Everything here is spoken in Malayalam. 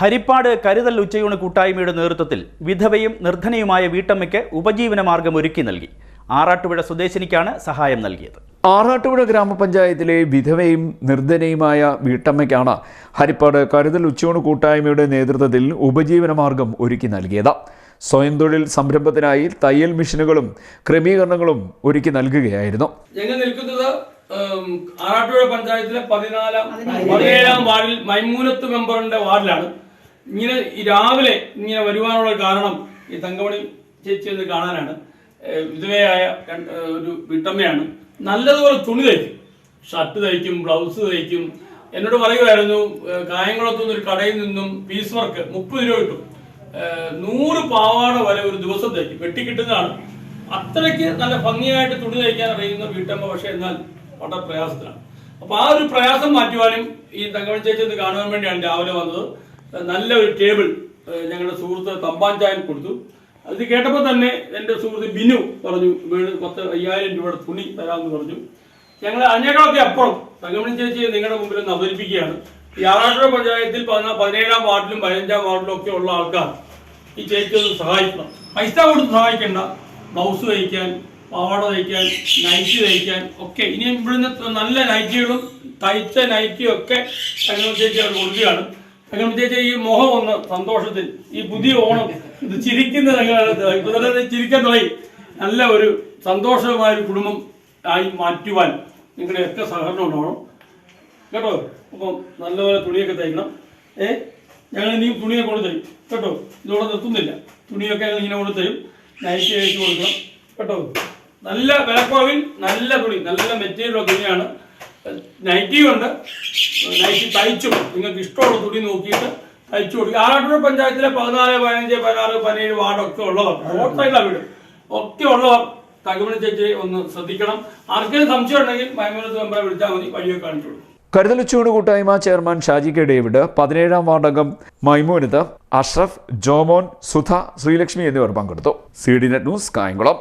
ഹരിപ്പാട് കരുതൽ ഉച്ചയൂണ് കൂട്ടായ്മയുടെ നേതൃത്വത്തിൽ വിധവയും നിർധനയുമായ വീട്ടമ്മയ്ക്ക് ഉപജീവന മാർഗം ഒരുക്കി നൽകി. ആറാട്ടുപുഴ സ്വദേശിനിക്കാണ് സഹായം നൽകിയത്. ആറാട്ടുപുഴ ഗ്രാമപഞ്ചായത്തിലെ വിധവയും നിർധനയുമായ വീട്ടമ്മയ്ക്കാണ് ഹരിപ്പാട് കരുതൽ ഉച്ചയൂണ് കൂട്ടായ്മയുടെ നേതൃത്വത്തിൽ ഉപജീവന മാർഗം ഒരുക്കി നൽകിയത്. സ്വയം തൊഴിൽ സംരംഭത്തിനായി തയ്യൽ മെഷീനുകളും ക്രമീകരണങ്ങളും ഒരുക്കി നൽകുകയായിരുന്നു. ഞങ്ങൾ നിൽക്കുന്നത് ഉം, ആറാട്ടുപുഴ പഞ്ചായത്തിലെ പതിനാലാം പതിനേഴാം വാർഡിൽ മൈമൂനത്ത് മെമ്പറിന്റെ വാർഡിലാണ്. ഇങ്ങനെ ഈ രാവിലെ ഇങ്ങനെ വരുവാനുള്ള കാരണം ഈ തങ്കമണി ചേച്ചി എന്ന് കാണാനാണ്. വിധവയായ ഒരു വീട്ടമ്മയാണ്. നല്ലതുപോലെ തുണി തയ്ക്കും. ഷർട്ട് തയ്ക്കും ബ്ലൗസ് തയ്ക്കും. എന്നോട് പറയുമായിരുന്നു ഏഹ്, കായംകുളത്തുനിന്ന് ഒരു കടയിൽ നിന്നും പീസ് വർക്ക് മുപ്പത് രൂപ കിട്ടും. നൂറ് പാവാട വരെ ഒരു ദിവസം തയ്ക്കും. വെട്ടിക്കിട്ടുന്നതാണ്. അത്രയ്ക്ക് നല്ല ഭംഗിയായിട്ട് തുണി തയ്ക്കാൻ അറിയുന്ന വീട്ടമ്മ പക്ഷെ എന്നാൽ വളരെ പ്രയാസത്തിലാണ്. അപ്പൊ ആ ഒരു പ്രയാസം മാറ്റുവാനും ഈ തങ്കമണി ചേച്ചി ഒന്ന് കാണുവാൻ വേണ്ടിയാണ് രാവിലെ വന്നത്. നല്ല ഒരു ടേബിൾ ഞങ്ങളുടെ സുഹൃത്ത് തമ്പാഞ്ചായൻ കൊടുത്തു. അത് കേട്ടപ്പോൾ തന്നെ എന്റെ സുഹൃത്ത് ബിനു പറഞ്ഞു വീട് പത്ത് അയ്യായിരം രൂപയുടെ തുണി തരാമെന്ന് പറഞ്ഞു. ഞങ്ങൾ അതിനേക്കാളൊക്കെ അപ്പുറം തങ്കമണി ചേച്ചി നിങ്ങളുടെ മുമ്പിൽ ഒന്ന് അവതരിപ്പിക്കുകയാണ്. ഈ ആറാട്ടുപുഴ പഞ്ചായത്തിൽ പതിനാ പതിനേഴാം വാർഡിലും പതിനഞ്ചാം വാർഡിലും ഒക്കെ ഉള്ള ആൾക്കാർ ഈ ചേച്ചി ഒന്ന് സഹായിക്കണം. പൈസ കൊടുത്ത് സഹായിക്കേണ്ട. ബ്ലൗസ് തയ്ക്കാൻ പാവാട തയ്ക്കാൻ നൈറ്റി തയ്ക്കാൻ ഒക്കെ. ഇനി ഇവിടുന്ന് നല്ല നൈറ്റികളും തയ്ച്ച നൈറ്റിയും ഒക്കെ തങ്കമണി ചേച്ചി അവർ കൊടുക്കുകയാണ്. തങ്ങൾ ചേച്ചി ഈ മുഖം ഒന്ന് സന്തോഷത്തിൽ ഈ പുതിയ ഓണം ഇത് ചിരിക്കുന്ന അങ്ങനെ ചിരിക്കാൻ തുടങ്ങി. നല്ല ഒരു സന്തോഷമായ ഒരു കുടുംബം ആയി മാറ്റുവാൻ നിങ്ങളുടെ ഒക്കെ സഹകരണം ഉണ്ടാവണം. കേട്ടോ? അപ്പം നല്ലപോലെ തുണിയൊക്കെ തയ്ക്കണം. ഏ? ഞങ്ങൾ ഇനിയും തുണിയൊക്കെ കൊണ്ട് തരും. കേട്ടോ? ഇതോടെ നിർത്തുന്നില്ല. തുണിയൊക്കെ ഞങ്ങൾ ഇങ്ങനെ കൊണ്ട് തരും. നൈറ്റ് അയച്ചു കൊടുക്കണം. കേട്ടോ? നല്ല വിലക്കുറവിൽ നല്ല തുണി നല്ല മെറ്റീരിയലുള്ള തുണിയാണ്. നൈറ്റിയും ഉണ്ട്. നൈറ്റി തയ്ച്ചും. നിങ്ങൾക്ക് ഇഷ്ടമുള്ള തുണി നോക്കിയിട്ട് തയ്ച്ചു കൊടുക്കും. ആറാട്ടൂർ പഞ്ചായത്തിലെ പതിനാല് പതിനഞ്ച് പതിനാറ് പതിനേഴ് വാർഡൊക്കെ ഉള്ളവർ റോഡ് വീട്. ഒക്കെ ഉള്ളവർ തകമണി ചേച്ചി ഒന്ന് ശ്രദ്ധിക്കണം. ആർക്കെങ്കിലും സംശയം ഉണ്ടെങ്കിൽ മൈമൂലത്ത് മെമ്പറെ വിളിച്ചാൽ മതി. വഴിയൊക്കെ കാണിച്ചു കൊടുക്കും. കരുതൽ ഉച്ചയൂണ് കൂട്ടായ്മ ചെയർമാൻ ഷാജി കെ ഡേവിഡ് പതിനേഴാം വാർഡംഗം മൈമൂനത്ത് അഷ്റഫ് ജോമോൻ സുധ ശ്രീലക്ഷ്മി എന്നിവർ പങ്കെടുത്തു. C D net news Kayamkulam.